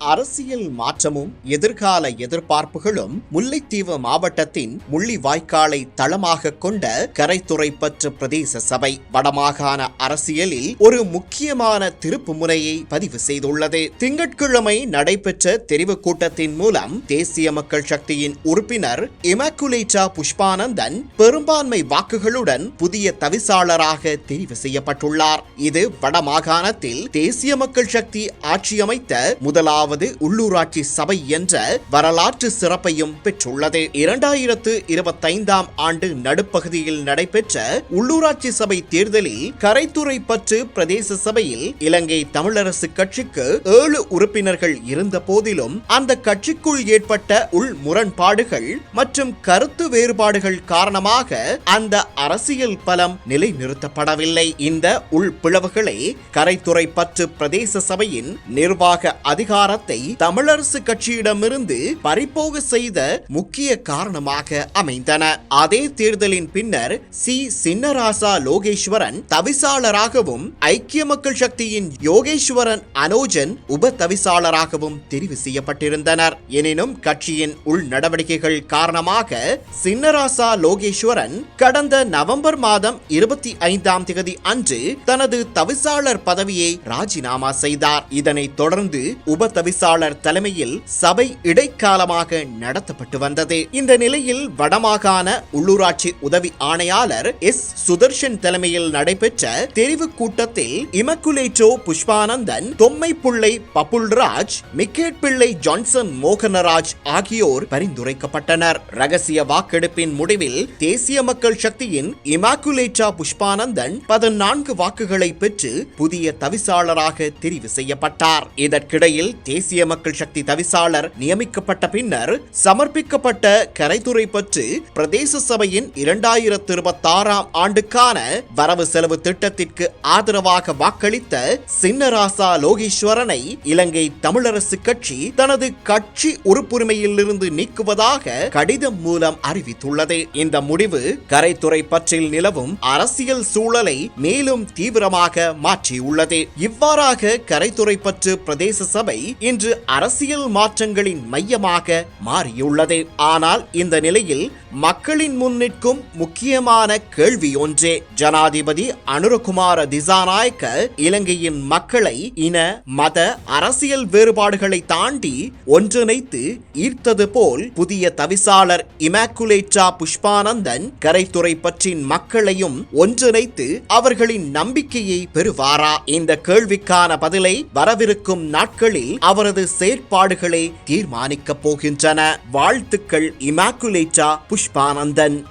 அரசியல் மாற்றமும் எதிர்கால எதிர்பார்ப்புகளும் முல்லைத்தீவு மாவட்டத்தின் முள்ளிவாய்க்காலை தளமாக கொண்ட கரைத்துறைப்பற்று பிரதேச சபை வடமாகாண அரசியலில் ஒரு முக்கியமான திருப்பு முறையை பதிவு செய்துள்ளது. திங்கட்கிழமை நடைபெற்ற தெரிவு கூட்டத்தின் மூலம் தேசிய மக்கள் சக்தியின் உறுப்பினர் இமாக்குலேட்டா புஷ்பானந்தன் பெரும்பான்மை வாக்குகளுடன் புதிய தவிசாளராக தெரிவு செய்யப்பட்டுள்ளார். இது வடமாகாணத்தில் தேசிய மக்கள் சக்தி ஆட்சியமைத்த முதலாவது முதலாவது உள்ளூராட்சி சபை என்ற வரலாற்று சிறப்பையும் பெற்றுள்ளது. இரண்டாயிரத்து இருபத்தைந்தாம் ஆண்டு நடுப்பகுதியில் நடைபெற்ற உள்ளூராட்சி சபை தேர்தலில் கரைத்துறை பற்று பிரதேச சபையில் இலங்கை தமிழரசு கட்சிக்கு ஏழு உறுப்பினர்கள் இருந்த போதிலும் அந்த கட்சிக்குள் ஏற்பட்ட உள் முரண்பாடுகள் மற்றும் கருத்து வேறுபாடுகள் காரணமாக அந்த அரசியல் பலம் நிலைநிறுத்தப்படவில்லை. இந்த உள் பிளவுகளை கரைத்துறை பற்று பிரதேச சபையின் நிர்வாக அதிகார பணத்தை தமிழரசு கட்சியிடமிருந்து பறிப்போக செய்த முக்கிய காரணமாக அமைந்தன. அதே தேர்தலின் பின்னர் சி. சின்னராசா லோகேஸ்வரன் தவிசாளராகவும் ஐக்கிய மக்கள் சக்தியின் யோகேஸ்வரன் அனோஜன் உப தவிசாளராகவும் தெரிவு செய்யப்பட்டிருந்தனர். எனினும் கட்சியின் உள் நடவடிக்கைகள் காரணமாக சின்னராசா லோகேஸ்வரன் கடந்த நவம்பர் மாதம் இருபத்தி ஐந்தாம் தேதி அன்று தனது தவிசாளர் பதவியை ராஜினாமா செய்தார். இதனைத் தொடர்ந்து உப தவிசாளர் தலைமையில் சபை இடைக்காலமாக நடத்தப்பட்டு வந்தது. இந்த நிலையில் வடமாகாண உள்ளூராட்சி உதவி ஆணையாளர் எஸ். சுதர்ஷன் தலைமையில் நடைபெற்ற தெரிவு கூட்டத்தில் இமக்குலேட்டோ புஷ்பானந்தன் தொம்மை பிள்ளை பப்புல்ராஜ் மிக்கேட் பிள்ளை ஜான்சன் மோகனராஜ் ஆகியோர் பரிந்துரைக்கப்பட்டனர். ரகசிய வாக்கெடுப்பின் முடிவில் தேசிய மக்கள் சக்தியின் இமாக்குலேட்டா புஷ்பானந்தன் பதினான்கு வாக்குகளை பெற்று புதிய தவிசாளராக தெரிவு செய்யப்பட்டார். இதற்கிடையில் தேசிய மக்கள் சக்தி தவிசாளர் நியமிக்கப்பட்ட பின்னர் சமர்ப்பிக்கப்பட்ட கரைத்துறை பற்றி பிரதேச சபையின் இரண்டாயிரத்தி இருபத்தாறாம் ஆண்டுக்கான வரவு செலவு திட்டத்திற்கு ஆதரவாக வாக்களித்த சின்னராசா லோகேஸ்வரனை இலங்கை தமிழரசு கட்சி தனது கட்சி உறுப்புரிமையிலிருந்து நீக்குவதாக கடிதம் மூலம் அறிவித்துள்ளது. இந்த முடிவு கரைத்துறை பற்றில் நிலவும் அரசியல் சூழலை மேலும் தீவிரமாக மாற்றியுள்ளது. இவ்வாறாக கரைத்துறை பற்று பிரதேச சபை இன்று அரசியல் மாற்றங்களின் மையமாக மாறியுள்ளது. ஆனால் இந்த நிலையில் மக்களின் முன் நிற்கும் முக்கியமான கேள்வி ஒன்றே. ஜனாதிபதி அனுரகுமார திசாநாயக்க இலங்கையின் மக்களை இன மத அரசியல் வேறுபாடுகளை தாண்டி ஒன்றிணைத்து ஈர்த்தது போல் புதிய தவிசாளர் இமாக்குலேட்டா புஷ்பானந்தன் கரைத்துறை பற்றின் மக்களையும் ஒன்றிணைத்து அவர்களின் நம்பிக்கையை பெறுவாரா? இந்த கேள்விக்கான பதிலை வரவிருக்கும் நாட்களில் அவர் அவரது செயற்பாடுகளை தீர்மானிக்கப் போகின்றன. வாழ்த்துக்கள் இமாக்குலேட்டா புஷ்பானந்தன்.